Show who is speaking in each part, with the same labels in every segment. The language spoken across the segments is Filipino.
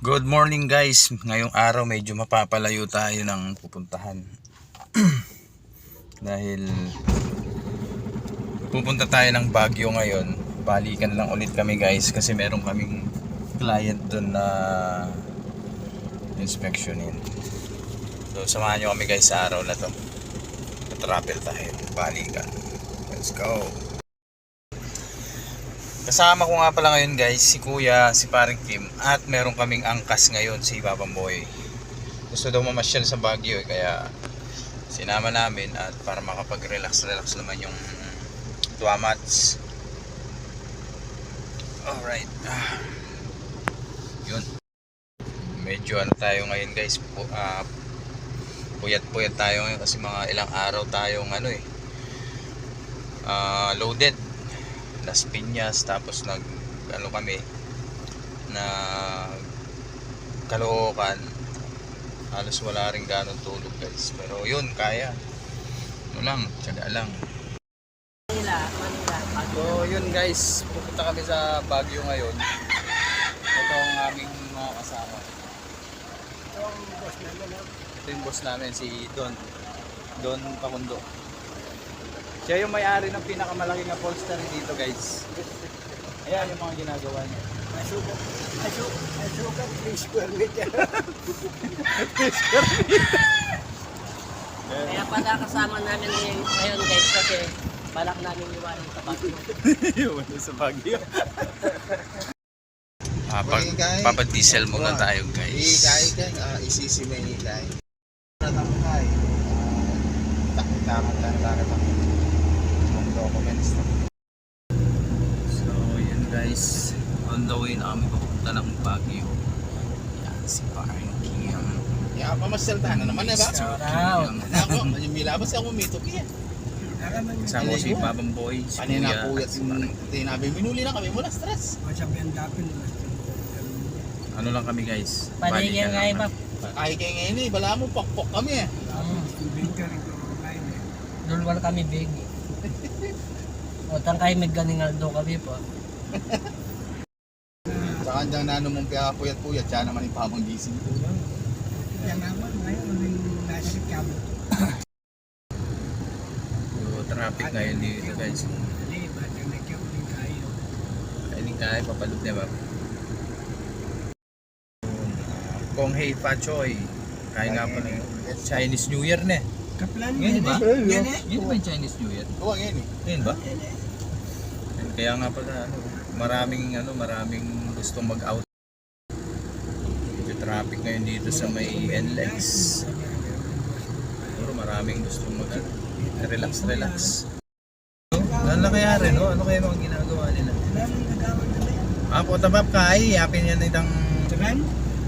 Speaker 1: Good morning guys. Ngayong araw medyo mapapalayo tayo ng pupuntahan. Dahil pupunta tayo ng Baguio ngayon. Balikan lang ulit kami guys kasi meron kaming client doon na inspectionin. So samahan nyo kami guys sa araw na to. Travel tayo. Balikan. Let's go. Kasama ko nga pala ngayon guys, si Kuya, si Paring Kim at meron kaming angkas ngayon si Babang Boy. Gusto daw mamasyal sa Baguio eh, kaya sinama namin at para makapag-relax-relax naman yung tuamats. Alright. Ah. Yun. Medyo ano tayo ngayon guys, pu ah, puyat-puyat tayo ngayon kasi mga ilang araw tayong ano eh, ah, loaded. Las Piñas tapos nag ano kami na Caloocan. Halos wala rin ganong tulog guys. Pero yun kaya. Ano lang tsaga lang. So yun guys. Pupunta kami sa Baguio ngayon. Ito ang aming mga kasama. Ito yung boss namin si Don. Don Pakundo siya yung may-ari ng pinakamalaking upholstery dito guys ayan yung mga ginagawa niya
Speaker 2: Asukat, asukat, asukat, 3 square meter. Kaya pala kasama namin ngayon, ngayon guys kasi balak namin iwanan sa Baguio.
Speaker 1: Yun, sa Baguio. Papa,
Speaker 3: Okay, guys.
Speaker 1: Papa diesel muna tayo
Speaker 3: Ikay
Speaker 1: guys.
Speaker 3: kan, ah, isisi may ikay. Natangkay. Takot-takot lang takot lang. Mga documents na.
Speaker 1: So yun guys, on the way na kami papunta ng Baguio. Yan si Parang Kim.
Speaker 3: Ya, pamasyalta na naman na ba?
Speaker 2: Shout out.
Speaker 3: Ako, milabas ako mito yan.
Speaker 1: Kasama ko si Babang Boy, si
Speaker 3: Kanina
Speaker 1: Kuya,
Speaker 3: po
Speaker 1: at
Speaker 3: yung tinabi, minuli na kami mula stress.
Speaker 1: Ano lang kami guys.
Speaker 2: Paligyan nga iba.
Speaker 1: kami.
Speaker 3: Ay kaya ngayon eh, bala mo pakpok kami eh.
Speaker 2: Dulwal kami big. Utang kayo may ganingaldo kami po.
Speaker 3: Sa kanyang nano mong piyapuyat-puyat, siya naman yung pamang gising ko.
Speaker 1: So traffic ngayon dito guys. Kainin tayo, papalot niya ba? Kong Hei Pa Choy. Kain nga pala yun. Chinese New Year na eh.
Speaker 2: Kaplan
Speaker 1: Ngayon ba?
Speaker 3: Yan
Speaker 1: eh. Yun ba yung Chinese New Year?
Speaker 3: Oo, ngayon eh.
Speaker 1: Ngayon ba? Yan, Kaya nga pala ano, maraming ano, maraming gustong mag-out. Medyo traffic ngayon dito sa may NLEX. Siguro maraming gustong mag ano, relax relax. Ano kaya rin, no? Ano kaya mga ginagawa nila? Ah, po tabab kay, yapin yan itang...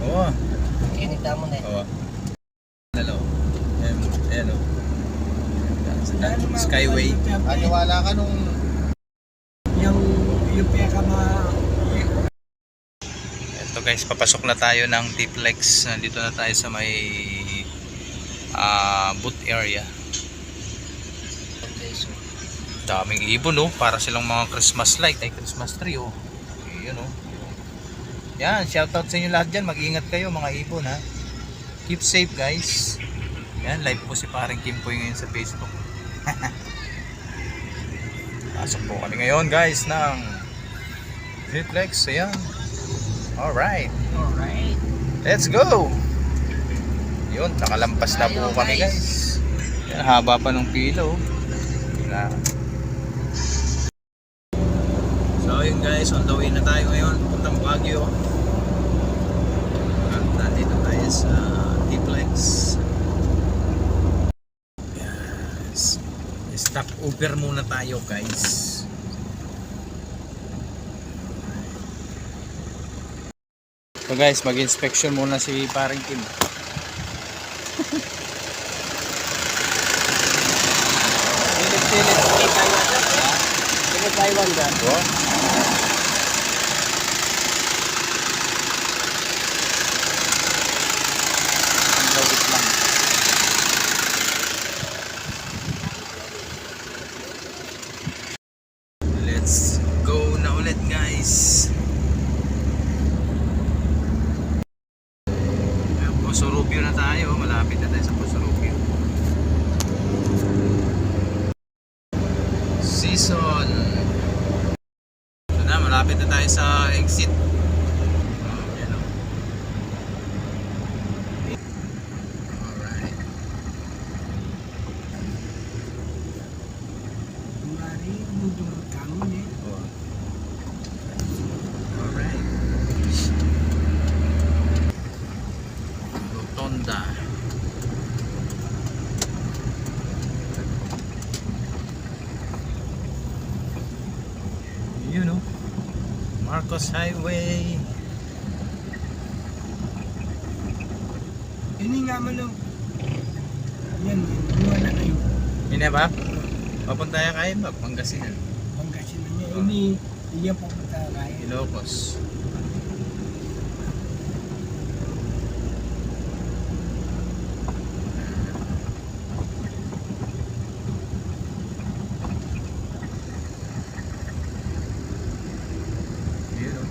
Speaker 1: Oo,
Speaker 2: Kinita mo na eh.
Speaker 1: oo. Dalaw. Ayan, ayan o. Skyway.
Speaker 3: Aniwala ka nung
Speaker 2: Yung, yung pinakama,
Speaker 1: Ito guys, papasok na tayo ng T-Flex. Nandito na tayo sa may ah boot area. Daming ibon no, para silang mga Christmas light, ay Christmas tree oh. Ayun oh. Yan, shoutout sa inyo lahat dyan. Mag-ingat kayo mga ibon ha. Keep safe guys. Yan, live po si paring Kimpoy ngayon sa Facebook. Pasok po kami ngayon guys ng T-Flex. Ayan. Alright.
Speaker 2: alright.
Speaker 1: Let's go! Yun, nakalampas na po kami
Speaker 2: guys.
Speaker 1: Yan, haba pa ng pilo. Na. So yun guys, on the way na tayo ngayon, puntang Baguio. At nandito tayo sa T-Plex. Stop over muna tayo guys. So guys, mag-inspection muna si paring Kim.
Speaker 2: Pilit-pilit. Pilit Taiwan dyan.
Speaker 1: Oh. Season. Ito na, malapit na tayo sa exit. Oh, yan o. Alright.
Speaker 2: Mari, bundong kamu eh.
Speaker 1: Oh. Alright. Rotonda. You know, Marcos Highway.
Speaker 2: Ini nga man o. Yan, buwan na kayo.
Speaker 1: Ini ba? Papunta tayo kay Mab, Pangasinan.
Speaker 2: Pangkasinan niya. Ini, iya po punta kaya.
Speaker 1: Ilocos. Yun, oh.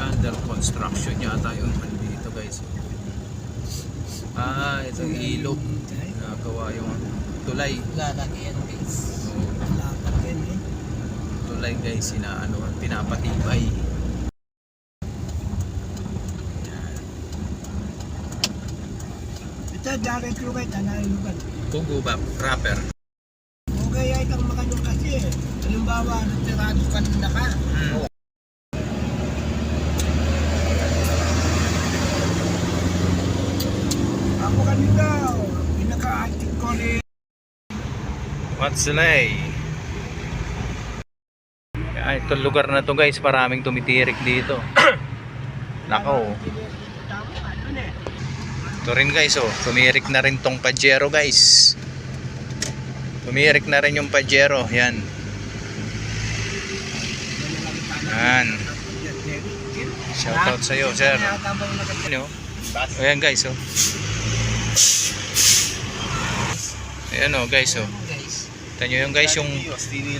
Speaker 1: Under construction yata yung ano dito guys. Ah, ito ilog. Nagawa yung tulay.
Speaker 2: Lalagyan guys. Lalagyan eh.
Speaker 1: tulay guys, sina ano, pinapatibay.
Speaker 2: Ito, direct kay Tanay Lugan.
Speaker 1: Kugo ba? Rapper.
Speaker 2: Okay, ay kang makanyong kasi. Halimbawa, natirado ka na ka.
Speaker 1: Mm.
Speaker 2: Ako kanina, pinaka-active ko rin.
Speaker 1: What's lay? Ah, itong lugar na to guys, maraming tumitirik dito. Nako. Ito rin guys, oh. Tumirik na rin tong Pajero guys. Tumirik na rin yung Pajero. Yan. Yan. Shoutout sa'yo, sir. Ano? Ayan guys, oh. Ayan oh, guys, oh. Tignan nyo yung guys, yung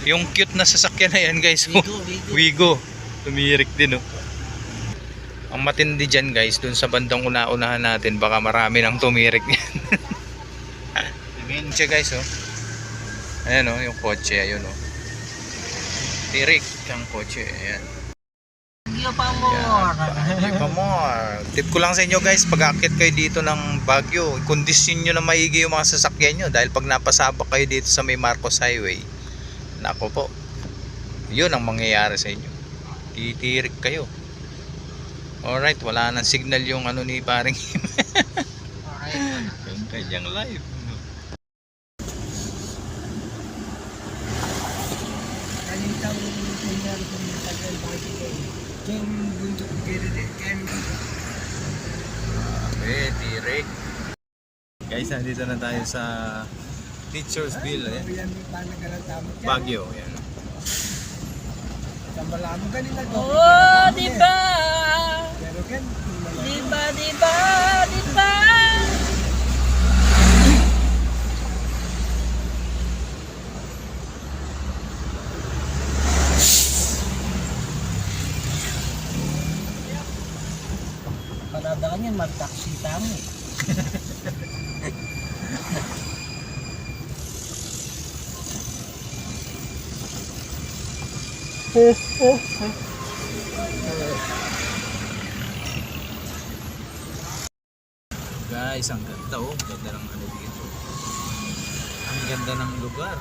Speaker 1: yung cute na sasakyan na yan guys. oh. Wigo. Tumirik din oh. Ang matindi dyan guys, dun sa bandang una-unahan natin, baka marami nang tumirik yan. Kotse guys oh. Ayan oh, yung kotse, ayun oh. Tirik ang kotse, ayan.
Speaker 2: Hindi pa mo.
Speaker 1: Yan, pa more. Tip ko lang sa inyo guys, pag akit kayo dito ng Baguio, kondisyon nyo na maigi yung mga sasakyan nyo dahil pag napasabak kayo dito sa may Marcos Highway, nako po, yun ang mangyayari sa inyo. Titirik kayo. Alright, wala nang signal yung ano ni paring yung kanyang live.
Speaker 2: Kalitang kunyari kung matagal bakit kayo. Ken bundok gere
Speaker 1: Eh, tirik. Guys, nandito na tayo sa Teachersville, eh. Baguio, yan.
Speaker 2: Tambala mo kanina to.
Speaker 4: Oh, di ba?
Speaker 2: Pero ken
Speaker 4: Di ba, di?
Speaker 2: Panadakan yan mag-taxi tamo.
Speaker 1: Guys, ang ganda oh. Ganda ng ano dito. Ang ganda ng lugar.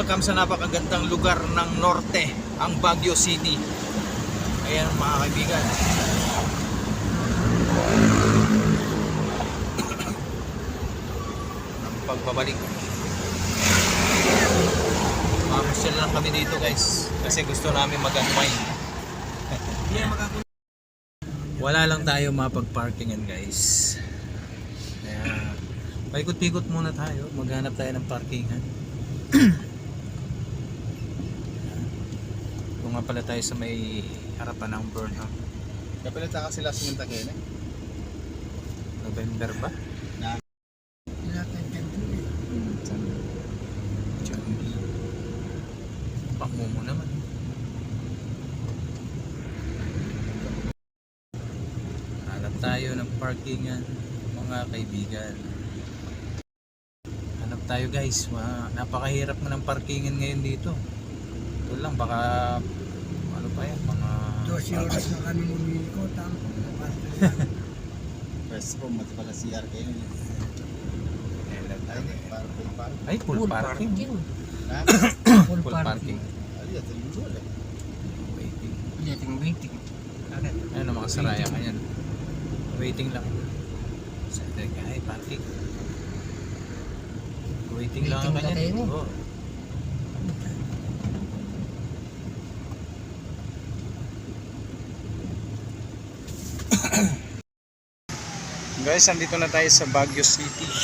Speaker 1: Welcome sa napakagandang lugar ng Norte, ang Baguio City. Ayan mga kaibigan. Ang pagbabalik. Mamasyal lang kami dito guys. Kasi gusto namin mag-unwind. Wala lang tayo mapag-parkingan guys. Kaya, paikot-ikot muna tayo. Maghanap tayo ng parkingan. Kung nga pala tayo sa may harapan ng Burnham.
Speaker 3: Kapilat ka sila sa Mintagene.
Speaker 1: November ba?
Speaker 2: Tayong ganito eh.
Speaker 1: Mo naman. Hanap tayo ng parkingan mga kaibigan. Hanap tayo guys. Napakahirap na ng parkingan ngayon dito. Ito lang baka ano pa yan mga
Speaker 2: 12 oras na kami umiikot ang
Speaker 3: First room, mati pala CR kayo. Ay, full park.
Speaker 1: Ay, full, parking.
Speaker 2: Full
Speaker 1: parking.
Speaker 3: Eh.
Speaker 1: Waiting.
Speaker 2: Waiting, waiting.
Speaker 1: Ayun ang mga saraya kanyan. Waiting lang. Sa ay parking. Waiting, lang
Speaker 2: Waiting
Speaker 1: ang kanyan.
Speaker 2: na kayo?
Speaker 1: Oo. Guys, andito na tayo sa Baguio City.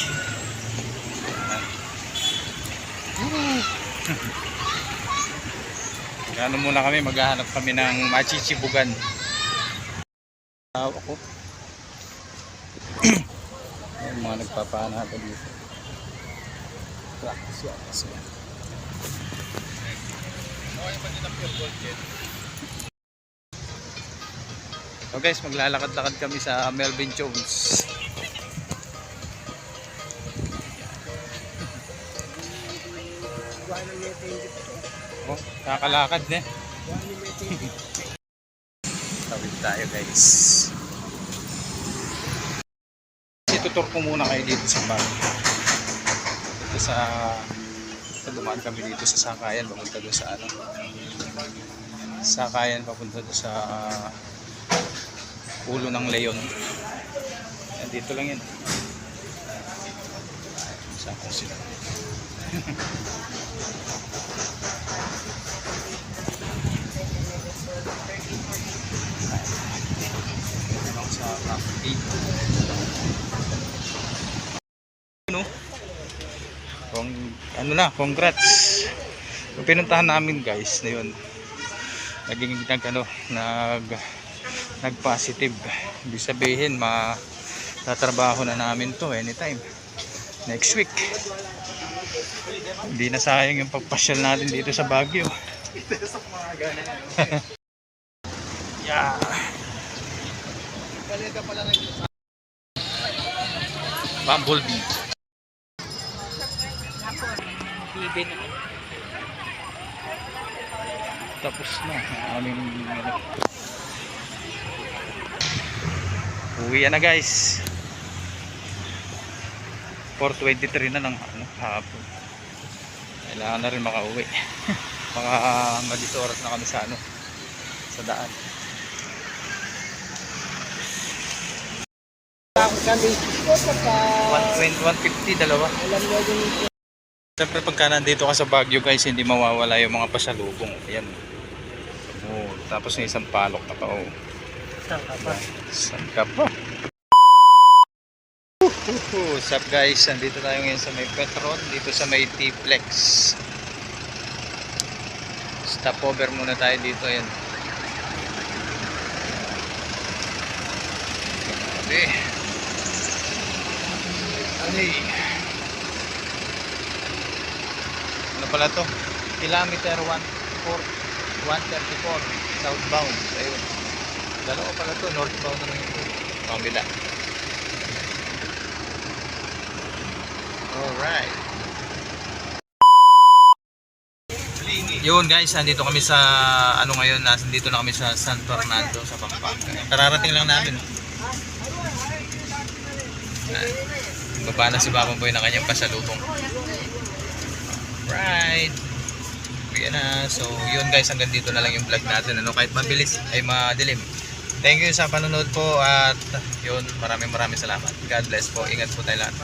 Speaker 1: Ano muna kami, maghahanap kami ng machichibugan. Tawag ko. Yung mga nagpapahanap dito. So, yan. So guys, maglalakad-lakad kami sa Melvin Jones. Kakalakad na. Tawid tayo guys. Itutur ko muna kayo dito sa bar. Dito sa dumaan kami dito sa Sakayan papunta doon sa ano. Sakayan papunta doon sa ah, ulo ng leon. Yan, dito lang yan. Saan ko sila? Ano? Kung, ano na, congrats. Yung pinuntahan namin guys na yun, naging nag, ano, nag, nag-positive. Ibig sabihin, ma, tatrabaho na namin to anytime. Next week. Hindi na sayang yung pagpasyal natin dito sa Baguio. yeah. Bumblebee. Tapos na ang aming. Uwi na guys. 4.23 na ng ano, hapon. Kailangan na rin makauwi. Mga dito oras na kami sa ano sa daan.
Speaker 2: Kami, pagka
Speaker 1: 120, 150 dalawa.
Speaker 2: alam mo yung
Speaker 1: Siyempre pagka nandito ka sa Baguio guys, hindi mawawala yung mga pasalubong. Ayan. Oh, tapos may isang palok na pa. Oh. Saan ka pa? Woohoo! What's up guys? Nandito tayo ngayon sa may Petron, dito sa may T-Flex. Stopover muna tayo dito. Ayan. Grabe. Ay. Ano pala to? Kilometer 134 134 southbound. Ayun. Dalawa pala to, northbound naman ito. Pamila. Alright. Yun guys, nandito kami sa ano ngayon, nandito na kami sa San Fernando sa Pampanga. Kararating lang namin. Ayan. Baba na si Babang Boy na kanyang pasalubong. Right. Uwi na. So, yun guys, hanggang dito na lang yung vlog natin. Ano, kahit mabilis ay madilim. Thank you sa panonood po at yun, maraming maraming salamat. God bless po. Ingat po tayo lahat.